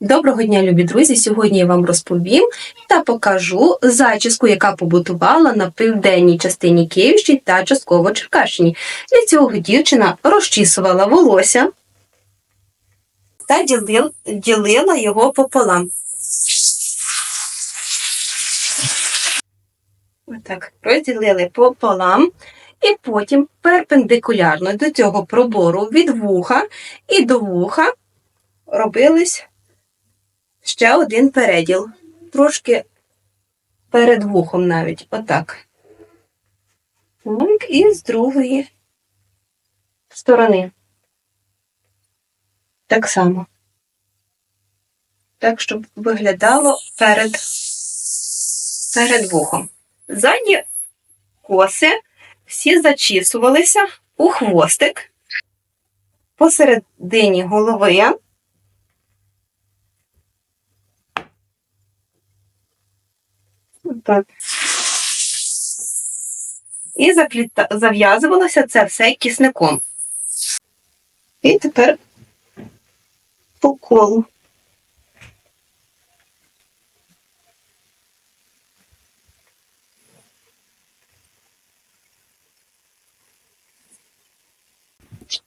Доброго дня, любі друзі! Сьогодні я вам розповім та покажу зачіску, яка побутувала на південній частині Київщини та частково Черкащині. Для цього дівчина розчісувала волосся та ділил- ділила його пополам. Отак, розділили пополам. І потім перпендикулярно до цього пробору від вуха і до вуха робились ще один переділ. Трошки перед вухом навіть. Отак. Так, і з другої сторони. Так само. Так, щоб виглядало перед, перед вухом. Задні коси всі зачісувалися у хвостик посередині голови. Так. І зав'язувалося це все кисником. І тепер по колу.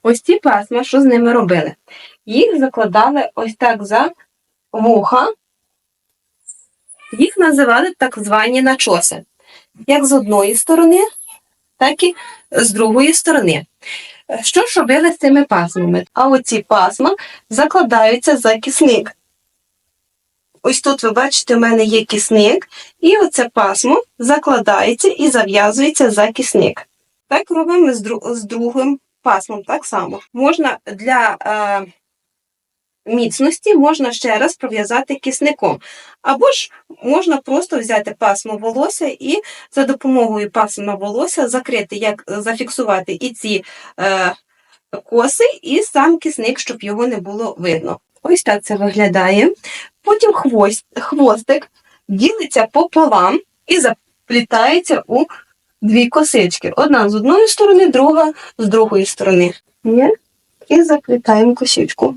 Ось ці пасма, що з ними робили? Їх закладали ось так за вуха. Їх називали так звані начоси. Як з одної сторони, так і з другої сторони. Що ж робили з цими пасмами? А оці пасма закладаються за кисник. Ось тут ви бачите, у мене є кисник, і оце пасмо закладається і зав'язується за кисник. Так робимо з другим пасмом так само. Можна для е, міцності можна ще раз пров'язати кисником. Або ж можна просто взяти пасмо волосся і за допомогою пасма волосся закрити, як зафіксувати і ці е, коси, і сам кисник, щоб його не було видно. Ось так це виглядає. Потім хвост, хвостик ділиться пополам і заплітається у дві косички. Одна з одної сторони, друга з другої сторони. І заплітаємо косичку.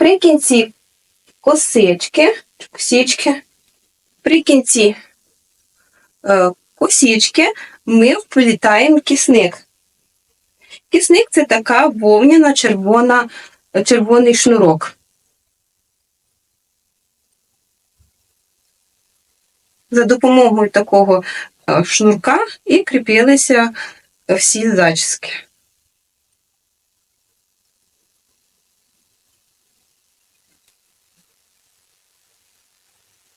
При кінці косички, косички, при е, косички ми вплітаємо кисник. Кисник це така вовняна червона, червоний шнурок. За допомогою такого е, шнурка і кріпилися всі зачіски.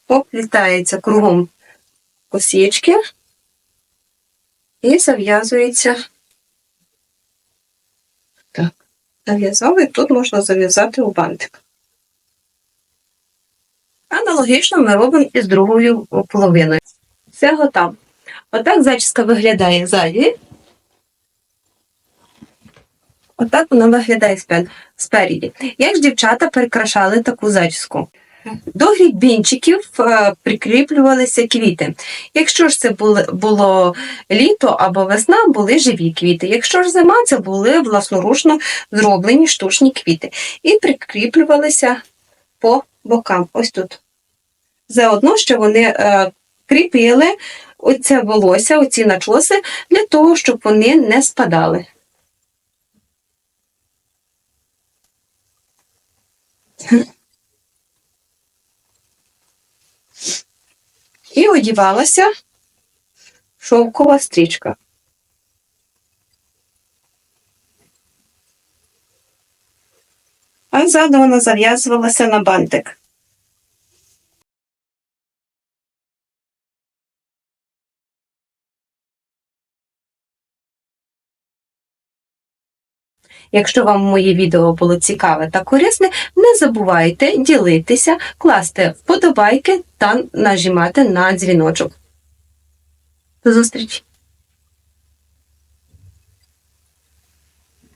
Оплітається кругом косички і зав'язується. Так, зав'язали, тут можна зав'язати у бантик. Аналогічно ми робимо і з другою половиною. Все готово. Отак зачіска виглядає ззаді. Отак вона виглядає спереді. Як ж дівчата перекрашали таку зачіску? До грібінчиків е, прикріплювалися квіти. Якщо ж це було, літо або весна, були живі квіти. Якщо ж зима, це були власноручно зроблені штучні квіти. І прикріплювалися по бокам. Ось тут. Заодно, що вони е, кріпили оце волосся, оці начоси, для того, щоб вони не спадали. І одівалася шовкова стрічка. А ззаду вона зав'язувалася на бантик. Якщо вам моє відео було цікаве та корисне, не забувайте ділитися, класти вподобайки та нажимати на дзвіночок. До зустрічі!